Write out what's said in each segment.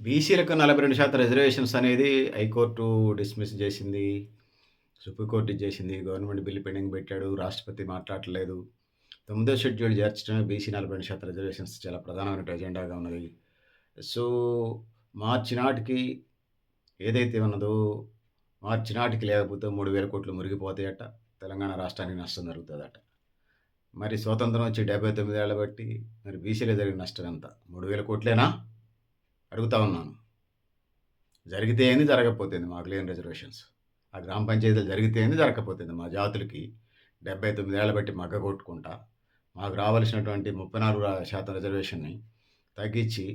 బీసీలకు 42% రిజర్వేషన్స్ అనేది high court dismiss చేసింది. సుప్రీంకోర్టు చేసింది. గవర్నమెంట్ బిల్ పెండింగ్ పెట్టాడు. రాష్ట్రపతి మాట్లాడలేదు తొమ్మిదో షెడ్యూల్ చేర్చడమే బీసీ 42% రిజర్వేషన్స్ చాలా ప్రధానమైన ఎజెండాగా ఉన్నది. సో, మార్చి నాటికి ఏదైతే ఉన్నదో మార్చి నాటికి లేకపోతే 3000 కోట్లు మురిగిపోతాయట. తెలంగాణ రాష్ట్రానికి నష్టం జరుగుతుందట మరి స్వతంత్రం వచ్చి 79 ఏళ్ళ బట్టి మరి బీసీలో జరిగిన నష్టం ఎంత? 3000 కోట్లేనా? అడుగుతా ఉన్నాను. జరిగితే ఏంది? జరగకపోతుంది మాకు లేని రిజర్వేషన్స్. ఆ గ్రామ పంచాయతీలు జరిగితే ఏంది? జరగకపోతుంది మా జాతులకి 79 ఏళ్ళ బట్టి మగ్గ కొట్టుకుంటా మాకు రావాల్సినటువంటి 34% రిజర్వేషన్‌ని తగ్గించి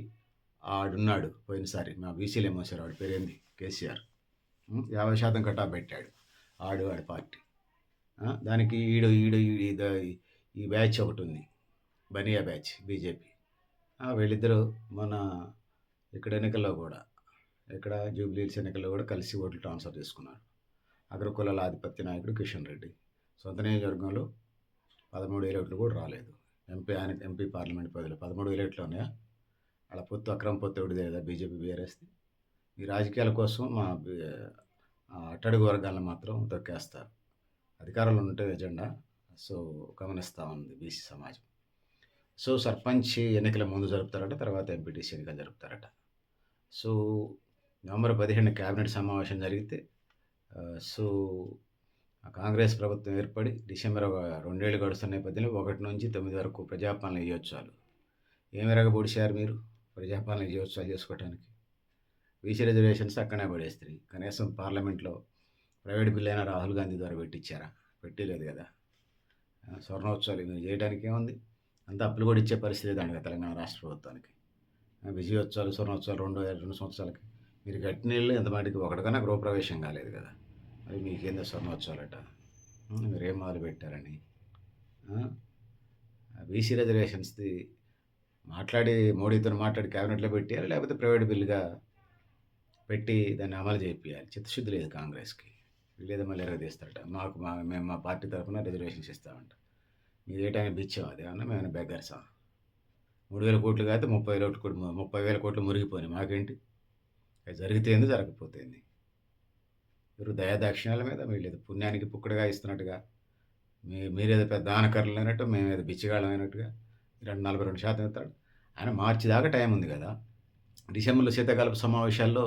ఆడున్నాడు పోయినసారి మా బీసీలు ఏమోసారు ఆడి పేరేంది? కేసీఆర్. యాభై శాతం కట్టా పెట్టాడు. ఆడు ఆడి పార్టీ. దానికి ఈడు ఈడు ఈడ ఈ బ్యాచ్ ఒకటి ఉంది బనియా బ్యాచ్ బీజేపీ. వీళ్ళిద్దరూ మన ఇక్కడ ఎన్నికల్లో కూడా ఇక్కడ జూబ్లీహిల్స్ ఎన్నికల్లో కూడా కలిసి ఓట్లు ట్రాన్స్‌ఫర్ చేసుకున్నారు. అగ్రకులాల ఆధిపత్య నాయకుడు కిషన్ రెడ్డి. సొంత నియోజకవర్గంలో 13,000 ఓట్లు కూడా రాలేదు. ఎంపీ ఆయన ఎంపీ పార్లమెంట్ పరిధిలో 13,000 ఓట్లు ఉన్నాయా? అలా పొత్తు అక్రమ పొత్తు ఎవడిది లేదా బీజేపీ బీఆర్ఎస్‌ది. ఈ రాజకీయాల కోసం మా అట్టడుగు వర్గాలను మాత్రం తొక్కేస్తారు. అధికారంలో ఉంటే ఎజెండా. సో, గమనిస్తా ఉంది బీసీ సమాజం. సో, సర్పంచ్ ఎన్నికల ముందు జరుపుతారట. తర్వాత ఎంపీటీసీ ఎన్నికలు జరుపుతారట. సో, నవంబర్ 15 కేబినెట్ సమావేశం జరిగితే సో, కాంగ్రెస్ ప్రభుత్వం ఏర్పడి డిసెంబర్ ఒక 2 గడుస్తున్న నేపథ్యంలో 1-9 వరకు ప్రజాపాలన ఇయ్యొచ్చాలు. ఏమి ఎరగబొడిచారు మీరు ప్రజాపాలన ఇవ్వచ్చాలు చేసుకోవటానికి? బీసీ రిజర్వేషన్స్ అక్కడనే పడేస్తాయి కనీసం పార్లమెంట్‌లో ప్రైవేట్ బిల్ అయినా రాహుల్ గాంధీ ద్వారా పెట్టించారా? పెట్టలేదు కదా! స్వర్ణోత్సవాలు మీరు చేయడానికి ఏముంది? అంత అప్పులు కూడా ఇచ్చే పరిస్థితి లేదండగా తెలంగాణ రాష్ట్ర ప్రభుత్వానికి. ఆ! విజయోత్సవాలు, స్వర్ణోత్సవాలు 2 2 సంవత్సరాలకి మీరు కట్టిన ఇల్లు ఎంత మటుకు ఒకటికన్నా గృహప్రవేశం కాలేదు కదా! మరి మీకేందో స్వర్ణోత్సవాలట. మీరు మీరేం మొదలు పెట్టారని బీసీ రిజర్వేషన్స్‌ది మాట్లాడి మోడీతో మాట్లాడి క్యాబినెట్లో పెట్టియాలా? లేకపోతే ప్రైవేట్ బిల్‌గా పెట్టి దాన్ని అమలు చేయాలి చిత్తశుద్ధి లేదు కాంగ్రెస్‌కి. వీళ్ళేదో మళ్ళీ ఎరగదీస్తారట. మాకు మా మేము మా పార్టీ తరఫున రిజర్వేషన్స్ ఇస్తామంట. మీదేటైనా బిచ్చాం అదేమన్నా మేము బెగ్గర్సా? మూడు వేల కోట్లు కాదు ముప్పై వేల కోట్లు 30,000 కోట్లు మురిగిపోయినాయి మాకేంటి? అది జరిగితే ఏంది? జరగకపోతే మీరు దయాదాక్షిణ్యాల మీద వీళ్ళేదో పుణ్యానికి పుక్కడిగా ఇస్తున్నట్టుగా మీ మీరేదో పెద్ద దానకారులు అయినట్టు మేము బిచ్చగాళ్ళం అయినట్టుగా బిచ్చగాళ్ళమైనట్టుగా ఈయన 42% ఇస్తాడు. ఆయన మార్చి దాకా టైం ఉంది కదా! డిసెంబర్‌లో శీతాకాలపు సమావేశాల్లో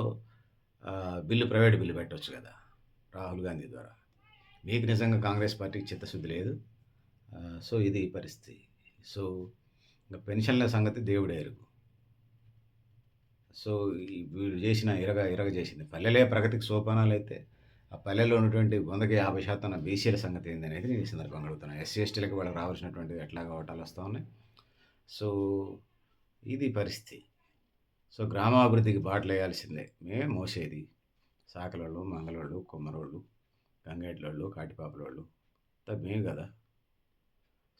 బిల్లు ప్రైవేట్ బిల్లు పెట్టవచ్చు కదా! రాహుల్ గాంధీ ద్వారా. మీకు నిజంగా కాంగ్రెస్ పార్టీకి చిత్తశుద్ధి లేదు. సో, ఇది పరిస్థితి. సో, ఇంకా పెన్షన్‌ల సంగతి దేవుడే ఎరుగు. సో, వీళ్ళు చేసిన ఇరగ ఇరగ చేసింది. పల్లెలే ప్రగతికి సోపానాలైతే ఆ పల్లెల్లో ఉన్నటువంటి 100కి 50% బీసీల సంగతి ఏందనేది నేను ఈ సందర్భంగా అడుగుతున్నాను ఎస్సీ, ఎస్టీలకు వాళ్ళకి రావాల్సినటువంటివి ఎట్లాగా వాటాలు వస్తూ ఉన్నాయి. సో, ఇది పరిస్థితి. సో, గ్రామాభివృద్ధికి బాటలు వేయాల్సిందే మేమే మోసేది. సాకలోళ్ళు, మంగళోళ్ళు కుమ్మరోళ్ళు, గంగేట్లోళ్ళు, కాటిపాపలోళ్ళు అంతా మేము కదా!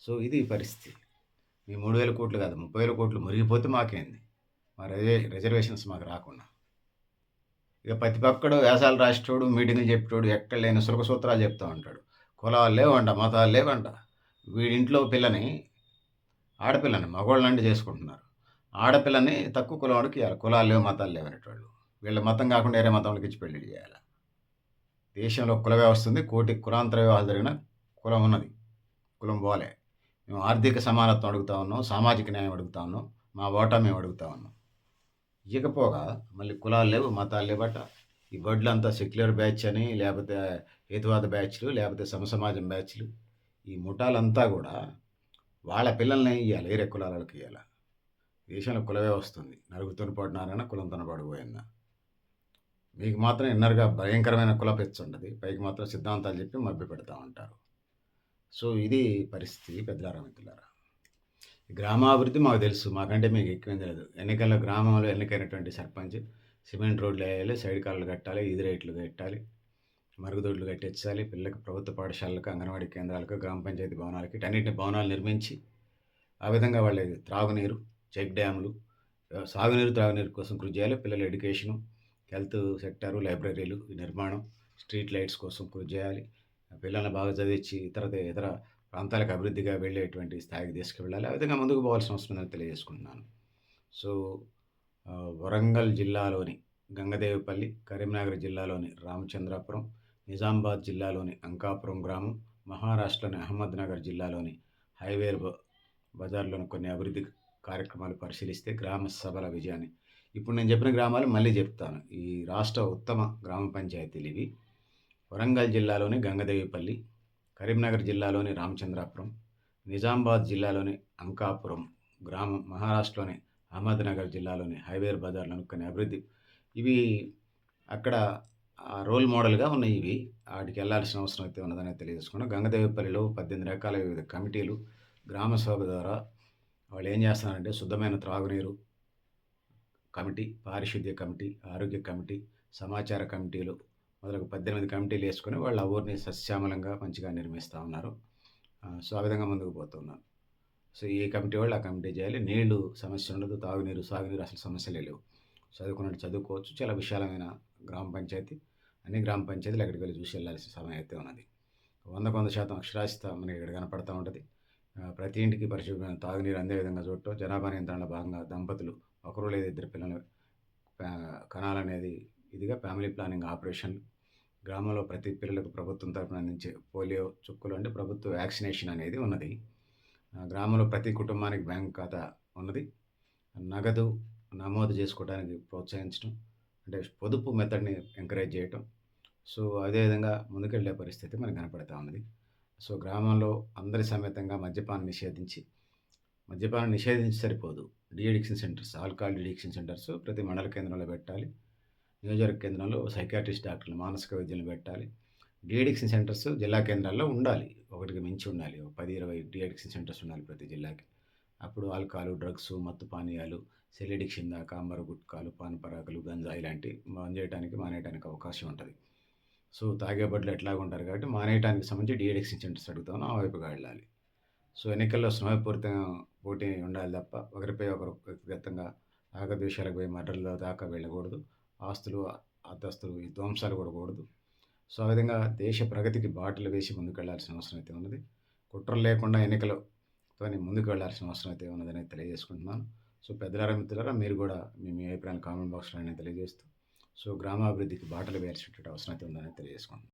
సో, ఇది పరిస్థితి. ఈ మూడు వేల కోట్లు కాదు 30,000 కోట్లు మురిగిపోతే మాకేంది? మా రిజర్వేషన్స్ మాకు రాకుండా. ఇక ప్రతి పక్కడు వ్యాసాలు రాసేటోడు, మీటింగులు చెప్పేటోడు ఎక్కడ లేని సులక సూత్రాలు చెప్తూ ఉంటాడు. కులాలు లేవంట, మతాలు లేవంట. వీడింట్లో పిల్లని ఆడపిల్లని మగవాళ్ళంటే చేసుకుంటున్నారు. ఆడపిల్లని తక్కువ కులం వాడికి ఇవ్వాలి కులాలు లేవు, మతాలు లేవనేటోళ్ళు వీళ్ళ మతం కాకుండా వేరే మతంలోకి ఇచ్చి పెళ్ళి చేయాలి దేశంలో కుల వ్యవస్థ ఉంది. కోటి కులాంతర వ్యవహారం జరిగిన కులం ఉన్నది. కులం పోలే. మేము ఆర్థిక సమానత్వం అడుగుతా ఉన్నాం. సామాజిక న్యాయం అడుగుతా ఉన్నాం. మా ఓటా మేము అడుగుతా ఉన్నాం. ఇకపోగా మళ్ళీ కులాలు లేవు, మతాలు లేవట. ఈ బడులంతా సెక్యులర్ బ్యాచ్ అని లేకపోతే హేతువాద బ్యాచ్‌లు లేకపోతే సమసమాజం బ్యాచ్‌లు. ఈ ముఠాలంతా కూడా వాళ్ళ పిల్లల్ని ఇవ్వాలి వేరే కులాలకు ఇవ్వాలి దేశంలో కులవే వస్తుంది ఉంది. పడినారైనా కులంతో పడిపోయిందా మీకు మాత్రం ఇన్నర్‌గా భయంకరమైన కుల ఉండదు పైకి మాత్రం సిద్ధాంతాలు చెప్పి మభ్యపెడతా ఉంటారు. సో, ఇది పరిస్థితి పెద్దలారా, మిత్రులారా. గ్రామాభివృద్ధి మాకు తెలుసు. మాకంటే మీకు ఎక్కువ తెలియదు ఎన్నికల్లో గ్రామంలో ఎన్నికైనటువంటి సర్పంచ్ సిమెంట్ రోడ్లు వేయాలి సైడ్ కాళ్ళు కట్టాలి, ఇది రేట్లు కట్టాలి, మరుగుదొడ్లు కట్టించాలి, పిల్లలకు ప్రభుత్వ పాఠశాలలకు, అంగన్వాడీ కేంద్రాలకు, గ్రామ పంచాయతీ భవనాలకి అన్నింటిని భవనాలు నిర్మించి ఆ విధంగా వాళ్ళ త్రాగునీరు, చెక్ డ్యాములు, సాగునీరు, త్రాగునీరు కోసం కృషి చేయాలి. పిల్లల ఎడ్యుకేషను, హెల్త్ సెక్టారు, లైబ్రరీలు నిర్మాణం, స్ట్రీట్ లైట్స్ కోసం కృషి చేయాలి. పిల్లల్ని బాగా చదివించి ఇతర ఇతర ప్రాంతాలకు అభివృద్ధిగా వెళ్ళేటువంటి స్థాయికి తీసుకువెళ్ళాలి. ఆ విధంగా ముందుకు పోవాల్సిన అవసరం ఉందని తెలియజేసుకుంటున్నాను. సో, వరంగల్ జిల్లాలోని గంగదేవిపల్లి, కరీంనగర్ జిల్లాలోని రామచంద్రాపురం, నిజామాబాద్ జిల్లాలోని అంకాపురం గ్రామం, మహారాష్ట్రలోని అహ్మద్‌నగర్ జిల్లాలోని హైవేర్ బ బజార్‌లోని కొన్ని అభివృద్ధి కార్యక్రమాలు పరిశీలిస్తే గ్రామ సభల విజయాన్ని ఇప్పుడు నేను చెప్పిన గ్రామాలు మళ్ళీ చెప్తాను. ఈ రాష్ట్ర ఉత్తమ గ్రామ పంచాయతీలివి. వరంగల్ జిల్లాలోని గంగదేవిపల్లి, కరీంనగర్ జిల్లాలోని రామచంద్రాపురం, నిజామాబాద్ జిల్లాలోని అంకాపురం గ్రామం, మహారాష్ట్రలోని అహ్మద్‌నగర్ జిల్లాలోని హైవేర్ బజార్లను కొన్ని అభివృద్ధి ఇవి అక్కడ రోల్ మోడల్‌గా ఉన్నాయి ఇవి. ఆటికెళ్ళాల్సిన అవసరం అయితే ఉన్నదని తెలియజేసుకున్నాం గంగదేవిపల్లిలో 18 రకాల వివిధ కమిటీలు గ్రామ సభ ద్వారా వాళ్ళేం చేస్తున్నారంటే శుద్ధమైన త్రాగునీరు కమిటీ, పారిశుద్ధ్య కమిటీ, ఆరోగ్య కమిటీ, సమాచార కమిటీలు మొదలగు 18 కమిటీలేసుకొని వాళ్ళ ఆ ఊరిని సస్యామలంగా మంచిగా నిర్మిస్తూ ఉన్నారు. సో, ఆ విధంగా ముందుకు పోతున్నారు. సో, ఈ కమిటీ వాళ్ళు ఆ కమిటీ చేయాలి. నీళ్ళు సమస్య ఉండదు. తాగునీరు, సాగునీరు అసలు సమస్యలే లేవు. చదువుకున్నట్టు చదువుకోవచ్చు. చాలా విశాలమైన గ్రామ పంచాయతీ. అన్ని గ్రామ పంచాయతీలు అక్కడికి వెళ్ళి చూసి వెళ్ళాల్సిన సమయం అయితే ఉన్నది. 100కు 100% అక్షరాస్యత మనకి ఇక్కడ కనపడుతూ ఉంటుంది ప్రతి ఇంటికి పరిశుభ్రమైన తాగునీరు అందే విధంగా చూడటం, జనాభా నియంత్రణలో భాగంగా దంపతులు ఒకరు లేదా ఇద్దరు పిల్లలు కణాలనేది ఇదిగా ఫ్యామిలీ ప్లానింగ్ ఆపరేషన్ గ్రామంలో ప్రతి పిల్లలకు ప్రభుత్వం తరపున అందించే పోలియో చుక్కలు అంటే ప్రభుత్వ వ్యాక్సినేషన్ అనేది ఉన్నది. గ్రామంలో ప్రతి కుటుంబానికి బ్యాంక్ ఖాతా ఉన్నది. నగదు నమోదు చేసుకోవడానికి ప్రోత్సహించడం, అంటే పొదుపు మెథడ్‌ని ఎంకరేజ్ చేయటం. సో, అదే విధంగా ముందుకెళ్ళే పరిస్థితి మనకు కనపడతా ఉన్నది. సో, గ్రామంలో అందరి సమేతంగా మద్యపానం నిషేధించి మద్యపానం నిషేధించి సరిపోదు. Deaddiction centres, alcohol deaddiction centres ప్రతి మండల కేంద్రంలో పెట్టాలి. నియోజకవర్గ కేంద్రంలో సైకాట్రిస్ట్ డాక్టర్లు, మానసిక వైద్యులను పెట్టాలి. డీ సెంటర్స్ జిల్లా కేంద్రాల్లో ఉండాలి. ఒకటికి మించి ఉండాలి. ఒక 10, 20 డీ సెంటర్స్ ఉండాలి ప్రతి జిల్లాకి. అప్పుడు ఆల్కహాల్ డ్రగ్స్, మత్తు పానీయాలు, సెల్ అడిక్షన్ దాకా అంబర గుట్కాలు, పాన్ పరాకులు, గంజా ఇలాంటివి బంద్ మానేయటానికి అవకాశం ఉంటుంది సో, తాగే ఎట్లాగా ఎట్లాగుంటారు కాబట్టి మానేయడానికి సంబంధించి డీ సెంటర్స్ అడుగుతాను. ఆ వైపుగా వెళ్ళాలి. సో, ఎన్నికల్లో స్నేహపూరితంగా పోటీ ఉండాలి తప్ప ఒకరిపై ఒకరు వ్యక్తిగతంగా రాగద్వేషాలకు పోయి మర్డర్‌ల దాకా వెళ్ళకూడదు. ఆస్తులు, అంతస్తులు ఈ ధ్వంసాలు కూడా కూడదు. సో, ఆ విధంగా దేశ ప్రగతికి బాటలు వేసి ముందుకెళ్ళాల్సిన అవసరం అయితే ఉన్నది. కుట్రలు లేకుండా ఎన్నికలతోని ముందుకు వెళ్ళాల్సిన అవసరం అయితే ఉన్నదని తెలియజేసుకుంటున్నాను. సో, పెద్దలారా, మిత్రులారా మీరు కూడా మీ మీ అభిప్రాయాలు కామెంట్ బాక్స్‌లో నేను తెలియజేస్తూ సో, గ్రామాభివృద్ధికి బాటలు వేయాల్సినటువంటి అవసరం అయితే ఉందని తెలియజేసుకుంటున్నాను.